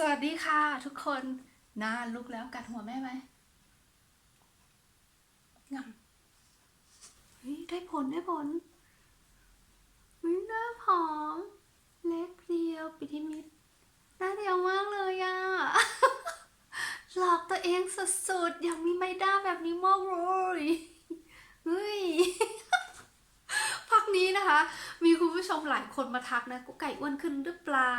สวัสดีค่ะ ทุกคนหน้าลุกแล้วกัดหัวแม่ไหมงำเฮ้ยได้ผลได้ผลเฮ้ยหน้าผอม เล็กเดียวปิทิมิดหน้าเดียวมากเลยอะหลอกตัวเองสุดๆ อยากมีไม่ด้าแบบนี้มากเลยเฮ้ย พักนี้นะคะ มีคุณผู้ชมหลายคนมาทักนะกุ๊กไก่อ้วนขึ้นหรือเปล่า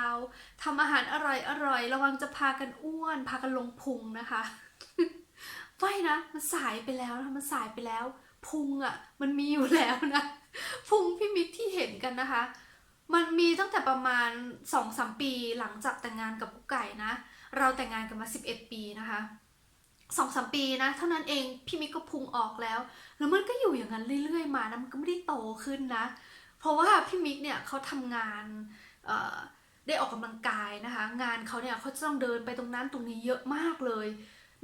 ทำอาหารอร่อยอร่อยระวังจะพากันอ้วน พากันลงพุงนะคะไม่นะมันสายไปแล้วนะมันสายไปแล้ว พุงอะ่ะ มันมีอยู่แล้วนะ พุงพี่มิกที่เห็นกันนะคะ มันมีตั้งแต่ประมาณสองสามปีหลังจากแต่งงานกับกุ๊กไก่นะ เราแต่งงานกันมาสิบเอ็ดปีนะคะ สองสามปีนะเท่านั้นเองพี่มิกก็พุงออกแล้ว แล้วมันก็อยู่อย่างนั้นเรื่อยๆมานะมันก็ไม่ได้โตขึ้นนะ เพราะว่าพี่มิกเนี่ยเขาทำงานได้ออกกำลังกายนะคะ งานเขาเนี่ยเขาจะต้องเดินไปตรงนั้นตรงนี้เยอะมากเลย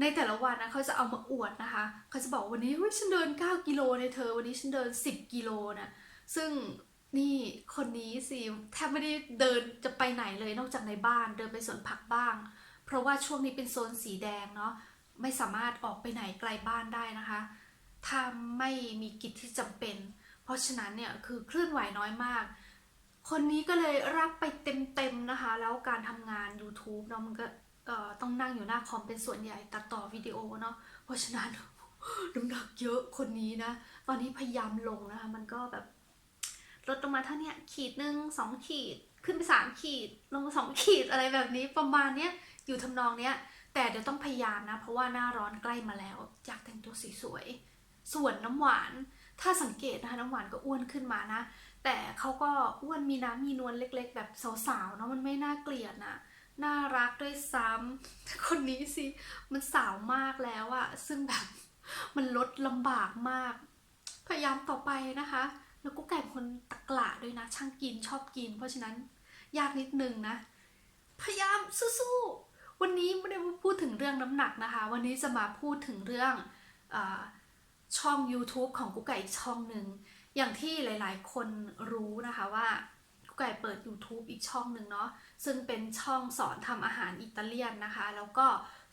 ในแต่ละวันนะเขาจะเอามาอวดนะคะเขาจะบอกวันนี้เฮ้ยฉันเดิน 9 กิโลในเธอ วันนี้ฉันเดิน 10 กิโลนะซึ่งนี่คนนี้สิแทบไม่ได้เดินจะไปไหนเลยนอกจากในบ้านเดินไปสวนผักบ้าง เพราะว่าช่วงนี้เป็นโซนสีแดงเนาะ ไม่สามารถออกไปไหนไกลบ้านได้นะคะ ถ้าไม่มีกิจที่จำเป็น เพราะฉะนั้นเนี่ยคือเคลื่อนไหวน้อยมาก คนนี้ก็เลยรับไปเต็มๆนะคะ แล้วการทำงาน YouTube เนาะมันก็ต้องนั่งอยู่หน้าคอมเป็นส่วนใหญ่ตัดต่อวิดีโอเนาะ เพราะฉะนั้นน้ำหนักเยอะคนนี้นะ ตอนนี้พยายามลงนะคะ มันก็แบบลดลงมาเท่านี้ขีดหนึ่งสองขีดขึ้นไปสามขีด ลงมาสองขีดอะไรแบบนี้ประมาณเนี้ยอยู่ทำนองเนี้ย แต่เดี๋ยวต้องพยายามนะ เพราะว่าหน้าร้อนใกล้มาแล้วอยากแต่งตัวสวยๆส่วนน้ำหวาน ถ้าสังเกตนะคะน้ำหวานก็อ้วนขึ้นมานะ แต่เขาก็อ้วนมีน้ำมีนวลเล็ก ๆ แบบสาวๆเนาะมันไม่น่าเกลียดนะน่ารักด้วยซ้ำคนนี้สิมันสาวมากแล้วอะซึ่งแบบมันลดลำบากมาก พยายามต่อไปนะคะ แล้วก็แก่คนตะกละด้วยนะ ช่างกินชอบกิน เพราะฉะนั้นยากนิดนึงนะ พยายามสู้ๆ วันนี้ไม่ได้พูดถึงเรื่องน้ำหนักนะคะ วันนี้จะมาพูดถึงเรื่องอช่อง YouTube ของกุ๊กไก่อีกช่องหนึ่งอย่างที่หลายๆ คนรู้นะคะว่ากุ๊กไก่เปิด YouTube อีกช่องหนึ่งเนาะซึ่งเป็นช่องสอนทำอาหารอิตาเลียนนะคะ แล้วก็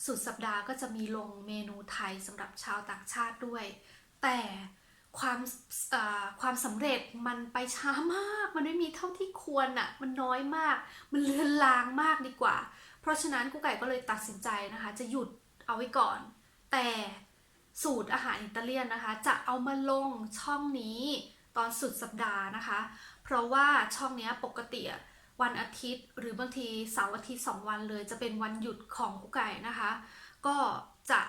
สุดสัปดาห์ก็จะมีลงเมนูไทยสำหรับชาวต่างชาติด้วย แต่ความความสำเร็จมันไปช้ามาก มันไม่มีเท่าที่ควรอะ่ะ มันน้อยมาก มันเลือนลางมากดีกว่า เพราะฉะนั้นกุ๊กไก่ก็เลยตัดสินใจนะคะ จะหยุดเอาไว้ก่อน แต่สูตรอาหารอิตาเลียนนะคะ จะเอามาลงช่องนี้ตอนสุดสัปดาห์นะคะ เพราะว่าช่องนี้ปกติวันอาทิตย์ หรือบางทีเสาร์อาทิตย์ 2 วันเลยจะเป็นวันหยุดของกุ๊กไก่นะคะ ก็จะ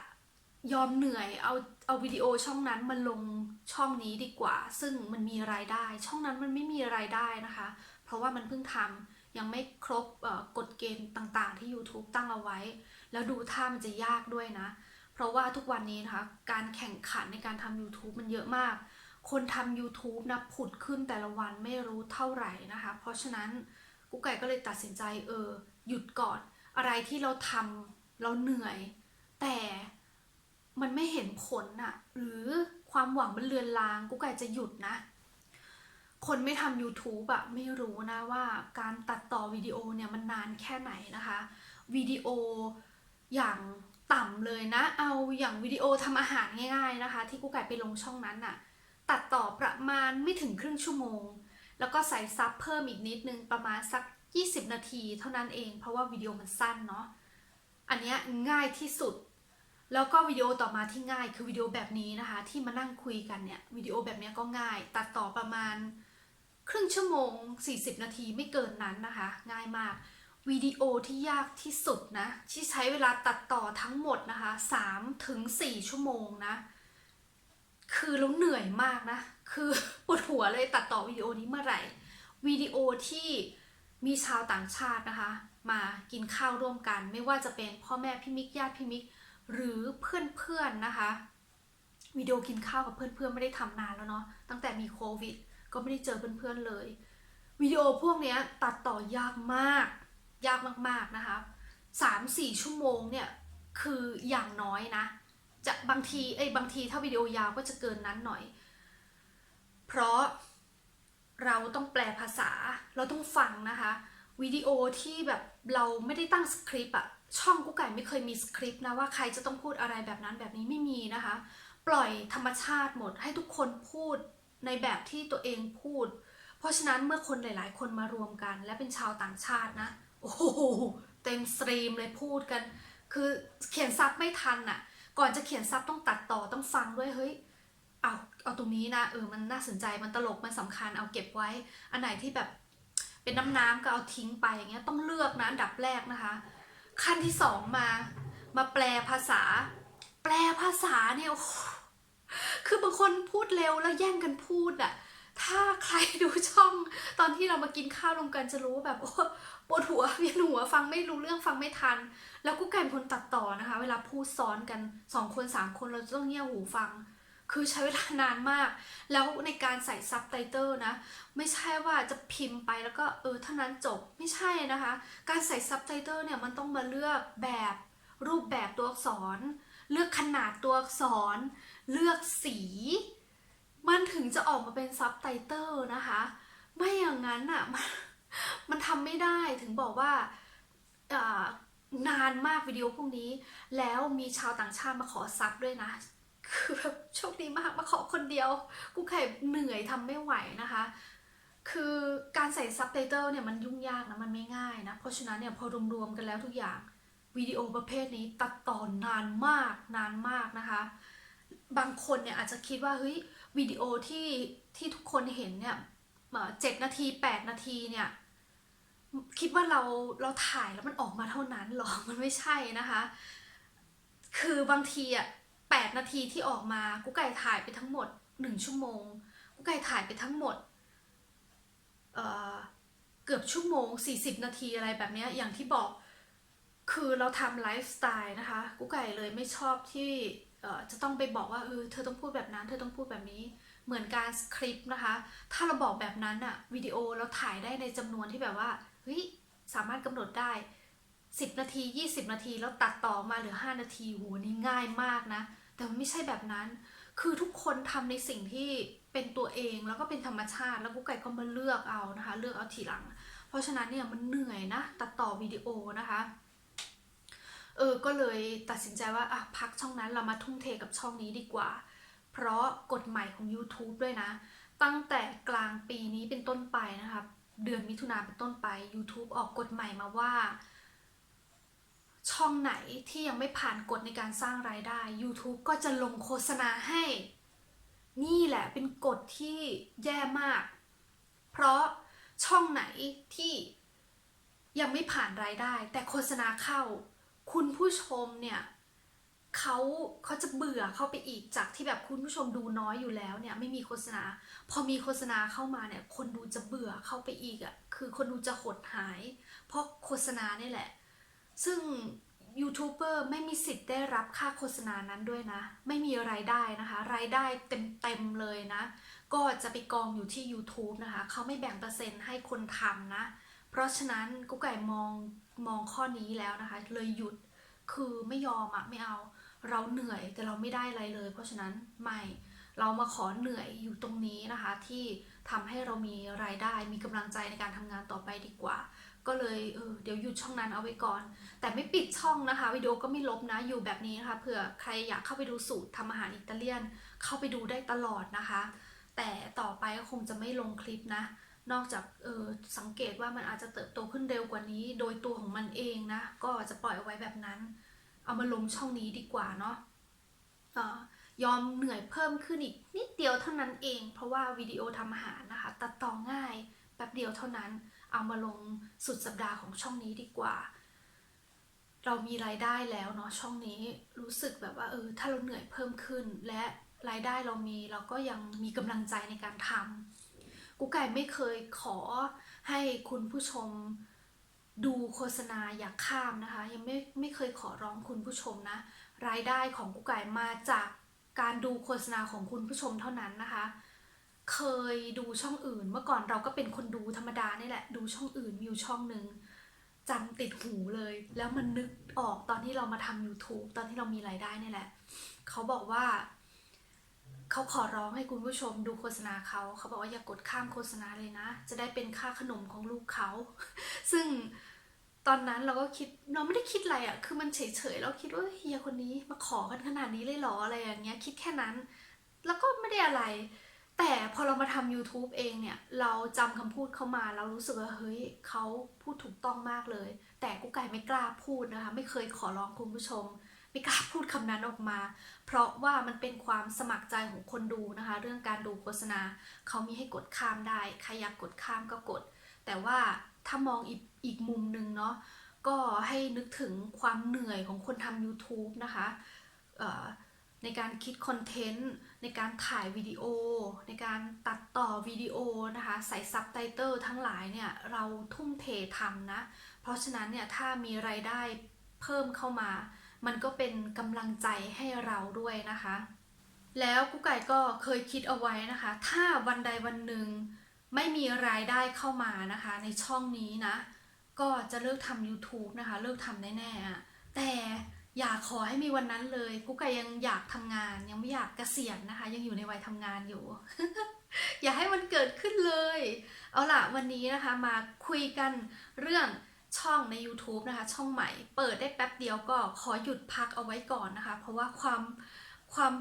ยอมเหนื่อยเอาเอาวิดีโอช่องนั้นมาลงช่องนี้ดีกว่า ซึ่งมันมีรายได้ ช่องนั้นมันไม่มีรายได้นะคะ เพราะว่ามันเพิ่งทำ ยังไม่ครบกฎเกณฑ์ต่างๆ ที่ YouTube ตั้งเอาไว้ แล้วดูท่ามันจะยากด้วยนะ เพราะว่าทุกวันนี้นะคะการแข่งขันในการทำ YouTube มันเยอะมาก คนทำ YouTube นะผุดขึ้นแต่ละวันไม่รู้เท่าไหร่นะคะ เพราะฉะนั้นกุ๊กไก่ก็เลยตัดสินใจเออหยุดก่อน อะไรที่เราทำเราเหนื่อย แต่มันไม่เห็นผลอะหรือความหวังมันเลือนลางกุ๊กไก่จะหยุดนะ คนไม่ทำ YouTube อะไม่รู้นะว่าการตัดต่อวิดีโอเนี่ยมันนานแค่ไหนนะคะวิดีโออย่างต่ำเลยนะ เอาอย่างวิดีโอทำอาหารง่ายๆนะคะ ที่กุ๊กไก่ไปลงช่องนั้นน่ะตัดต่อประมาณไม่ถึงครึ่งชั่วโมง แล้วก็ใส่ซับเพิ่มอีกนิดนึงประมาณสัก 20 นาทีเท่านั้นเองเพราะว่าวิดีโอมันสั้นเนาะอันเนี้ยง่ายที่สุด แล้วก็วิดีโอต่อมาที่ง่ายคือวิดีโอแบบนี้นะคะ ที่มานั่งคุยกันเนี่ยวิดีโอแบบนี้ก็ง่าย ตัดต่อประมาณ ครึ่งชั่วโมง 40 นาทีไม่เกินนั้นนะคะ ง่ายมากวิดีโอที่ยากที่สุดนะ ที่ใช้เวลาตัดต่อทั้งหมดนะคะ3ถึง4ชั่วโมงนะ คือเราเหนื่อยมากนะ คือปวดหัวเลยตัดต่อวิดีโอนี้เมื่อไหร่วิดีโอที่มีชาวต่างชาตินะคะ มากินข้าวร่วมกัน ไม่ว่าจะเป็นพ่อแม่พี่มิกญาติพี่มิก หรือเพื่อนๆนะคะวิดีโอกินข้าวกับเพื่อนๆไม่ได้ทำนานแล้วเนาะตั้งแต่มีโควิด ก็ไม่ได้เจอเพื่อนๆเลย วิดีโอพวกนี้ตัดต่อยากมาก ยากมากๆนะคะสามสี่ชั่วโมงเนี่ย คืออย่างน้อยนะ จะบางทีเอ้ยบางทีถ้าวิดีโอยาวก็จะเกินนั้นหน่อย เพราะเราต้องแปลภาษา เราต้องฟังนะคะ วิดีโอที่แบบเราไม่ได้ตั้งสคริปต์อะช่องกุ๊กไก่ไม่เคยมีสคริปต์นะว่าใครจะต้องพูดอะไรแบบนั้นแบบนี้ไม่มีนะคะ ปล่อยธรรมชาติหมดให้ทุกคนพูด ในแบบที่ตัวเองพูด เพราะฉะนั้นเมื่อคนหลาย ๆ คนมารวมกัน และเป็นชาวต่างชาตินะ โอ้โหเต็มสตรีมเลยพูดกัน คือเขียนซับไม่ทันอะก่อนจะเขียนซับต้องตัดต่อต้องฟังด้วยเฮ้ยเอาเอาตรงนี้นะเออมันน่าสนใจมันตลกมันสำคัญเอาเก็บไว้ อันไหนที่แบบเป็นน้ำน้ำๆก็เอาทิ้งไปอย่างเงี้ยต้องเลือกนะอันดับแรกนะคะ ขั้นที่สองมา มาแปลภาษา แปลภาษาเนี่ยโอ้โห คือบางคนพูดเร็วแล้วแย่งกันพูดอะถ้าใครดูช่องตอนที่เรามากินข้าวรวมกันจะรู้ว่าแบบโอ้ปวดหัวเวียนหัวฟังไม่รู้เรื่องฟังไม่ทัน แล้วกูไก่เป็นคนตัดต่อนะคะ เวลาพูดซ้อนกันสองคนสามคนเราจะต้องเงี่ยหูฟัง คือใช้เวลานานมาก แล้วในการใส่ซับไตเติลนะ ไม่ใช่ว่าจะพิมพ์ไปแล้วก็เออเท่านั้นจบไม่ใช่นะคะ การใส่ซับไตเติลเนี่ยมันต้องมาเลือกแบบรูปแบบตัวอักษร เลือกขนาดตัวอักษร เลือกสี มันถึงจะออกมาเป็นซับไตเติลนะคะ ไม่อย่างนั้นอะมันมันทำไม่ได้ถึงบอกว่าอ่านานมากวิดีโอพวกนี้ แล้วมีชาวต่างชาติมาขอซับด้วยนะ คือแบบโชคดีมากมาขอคนเดียว กูไข่เหนื่อยทำไม่ไหวนะคะ คือการใส่ซับไตเติลเนี่ยมันยุ่งยากนะ มันไม่ง่ายนะ เพราะฉะนั้นเนี่ยพอรวมๆกันแล้วทุกอย่างวิดีโอประเภทนี้ตัดต่อนานมากนานมากนะคะ บางคนเนี่ยอาจจะคิดว่าเฮ้ยวิดีโอที่ที่ทุกคนเห็นเนี่ยเจ็ดนาทีแปดนาทีเนี่ยคิดว่าเราเราถ่ายแล้วมันออกมาเท่านั้นหรอมันไม่ใช่นะคะ คือบางทีอะแปดนาทีที่ออกมากุ๊กไก่ถ่ายไปทั้งหมดหนึ่งชั่วโมงกุ๊กไก่ถ่ายไปทั้งหมดเอ่อเกือบชั่วโมง 40 นาทีอะไรแบบเนี้ยอย่างที่บอกคือเราทำไลฟ์สไตล์นะคะกุ๊กไก่เลยไม่ชอบที่ จะต้องไปบอกว่าเออเธอต้องพูดแบบนั้น เธอต้องพูดแบบนี้เหมือนการสคริปต์นะคะ ถ้าเราบอกแบบนั้นอะวิดีโอเราถ่ายได้ในจำนวนที่แบบว่าเฮ้ยสามารถกำหนดได้ 10 นาที 20 นาทีแล้วตัดต่อมาเหลือ 5 นาทีโหนี่ง่ายมากนะ แต่มันไม่ใช่แบบนั้น คือทุกคนทำในสิ่งที่เป็นตัวเองแล้วก็เป็นธรรมชาติ แล้วกุ๊กไก่ก็มาเลือกเอานะคะ เลือกเอาทีหลัง เพราะฉะนั้นเนี่ยมันเหนื่อยนะ ตัดต่อวิดีโอนะคะ ออก็เลยตัดสินใจว่าอะพักช่องนั้นเรามาทุ่มเทกับช่องนี้ดีกว่า เพราะกฎใหม่ของ YouTube ด้วยนะ ตั้งแต่กลางปีนี้เป็นต้นไปนะคะเดือนมิถุนาเป็นต้นไป YouTube ออกกฎใหม่มาว่า ช่องไหนที่ยังไม่ผ่านกฎในการสร้างรายได้ YouTube ก็จะลงโฆษณาให้ นี่แหละเป็นกฎที่แย่มาก เพราะช่องไหนที่ยังไม่ผ่านรายได้ แต่โฆษณาเข้า คุณผู้ชมเนี่ยเขาเขาจะเบื่อเข้าไปอีกจากที่แบบคุณผู้ชมดูน้อยอยู่แล้วเนี่ยไม่มีโฆษณา พอมีโฆษณาเข้ามาเนี่ยคนดูจะเบื่อเข้าไปอีกอะ่ะคือคนดูจะหดหาย เพราะโฆษณานี่แหละ ซึ่งยูทูบเบอร์ไม่มีสิทธิ์ได้รับค่าโฆษณานั้นด้วยนะ ไม่มีรายได้นะคะ รายได้เต็มๆเลยนะ ก็จะไปกองอยู่ที่ YouTube นะคะ เขาไม่แบ่งเปอร์เซ็นต์ให้คนทำนะ เพราะฉะนั้นกุ๊กไก่มอง มองข้อนี้แล้วนะคะ เลยหยุดคือไม่ยอมอะไม่เอา เราเหนื่อยแต่เราไม่ได้อะไรเลย เพราะฉะนั้นไม่เรามาขอเหนื่อยอยู่ตรงนี้นะคะ ที่ทำให้เรามีรายได้มีกำลังใจในการทำงานต่อไปดีกว่า ก็เลยเออเดี๋ยวหยุดช่องนั้นเอาไว้ก่อน แต่ไม่ปิดช่องนะคะวิดีโอก็ไม่ลบนะอยู่แบบนี้นะคะเผื่อใครอยากเข้าไปดูสูตรทำอาหารอิตาเลียน เข้าไปดูได้ตลอดนะคะ แต่ต่อไปก็คงจะไม่ลงคลิปนะ นอกจากเออสังเกตว่ามันอาจจะเติบโตขึ้นเร็วกว่านี้ โดยตัวของมันเองนะ ก็จะปล่อยเอาไว้แบบนั้น เอามาลงช่องนี้ดีกว่าเนาะยอมเหนื่อยเพิ่มขึ้นอีกนิดเดียวเท่านั้นเอง เพราะว่าวิดีโอทำอาหารนะคะ ตัดต่อง่ายแป๊บเดียวเท่านั้น เอามาลงสุดสัปดาห์ของช่องนี้ดีกว่า เรามีรายได้แล้วเนาะช่องนี้รู้สึกแบบว่าเออถ้าเราเหนื่อยเพิ่มขึ้น และรายได้เรามีเราก็ยังมีกำลังใจในการทำ กูไก่ไม่เคยขอให้คุณผู้ชมดูโฆษณาอย่าข้ามนะคะ ยังไม่ไม่เคยขอร้องคุณผู้ชมนะ รายได้ของกูไก่มาจากการดูโฆษณาของคุณผู้ชมเท่านั้นนะคะ เคยดูช่องอื่น เมื่อก่อนเราก็เป็นคนดูธรรมดานี่แหละ ดูช่องอื่นมีอยู่ช่องหนึ่งจำติดหูเลย แล้วมันนึกออกตอนที่เรามาทำ YouTube ตอนที่เรามีรายได้นี่แหละ เขาบอกว่า เขาขอร้องให้คุณผู้ชมดูโฆษณาเขา เขาบอกว่าอย่ากดข้ามโฆษณาเลยนะ จะได้เป็นค่าขนมของลูกเขา ซึ่งตอนนั้นเราก็คิดเราไม่ได้คิดอะไรอะ่ะ คือมันเฉยๆ เราคิดว่าเฮียคนนี้มาขอกันขนาดนี้เลยหรออะไรอย่างเงี้ย คิดแค่นั้น แล้วก็ไม่ได้อะไร แต่พอเรามาทำ YouTube เองเนี่ย เราจำคำพูดเขามา เรารู้สึกว่าเฮ้ยเขาพูดถูกต้องมากเลย แต่กุ๊กไก่ไม่กล้าพูดนะคะ ไม่เคยขอร้องคุณผู้ชม ไม่กล้าพูดคำนั้นออกมา เพราะว่ามันเป็นความสมัครใจของคนดูนะคะ เรื่องการดูโฆษณาเขามีให้กดข้ามได้ใครอยากกดข้ามก็กด แต่ว่าถ้ามองอีกอีกมุมหนึ่งเนาะก็ให้นึกถึงความเหนื่อยของคนทำ YouTube นะคะในการคิดคอนเทนต์ ในการถ่ายวิดีโอ ในการตัดต่อวิดีโอนะคะ ใส่ซับไตเติลทั้งหลายเนี่ย เราทุ่มเททำนะ เพราะฉะนั้นเนี่ย ถ้ามีไรายได้เพิ่มเข้ามา มันก็เป็นกำลังใจให้เราด้วยนะคะ แล้วกุ๊กไก่ก็เคยคิดเอาไว้นะคะ ถ้าวันใดวันหนึ่งไม่มีรายได้เข้ามานะคะ ในช่องนี้นะ ก็จะเลิกทำ YouTube นะคะ เลิกทำแน่ๆแต่อยากขอให้มีวันนั้นเลยกุ๊กไก่ยังอยากทำงาน ยังไม่อยากเกษียณนะคะ ยังอยู่ในวัยทำงานอยู่ อย่าให้มันเกิดขึ้นเลย เอาล่ะวันนี้นะคะมาคุยกันเรื่อง ช่องใน YouTube นะคะ ช่องใหม่ เปิดได้แป๊บเดียวก็ขอหยุดพักเอาไว้ก่อนนะคะ เพราะว่าความความ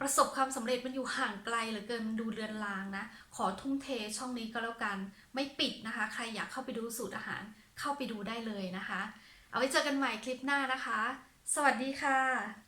ประสบความสำเร็จมันอยู่ห่างไกลเหลือเกินมันดูเลือนลางนะ ขอทุ่มเทช่องนี้ก็แล้วกัน ไม่ปิดนะคะ ใครอยากเข้าไปดูสูตรอาหารเข้าไปดูได้เลยนะคะ เอาไว้เจอกันใหม่คลิปหน้านะคะ สวัสดีค่ะ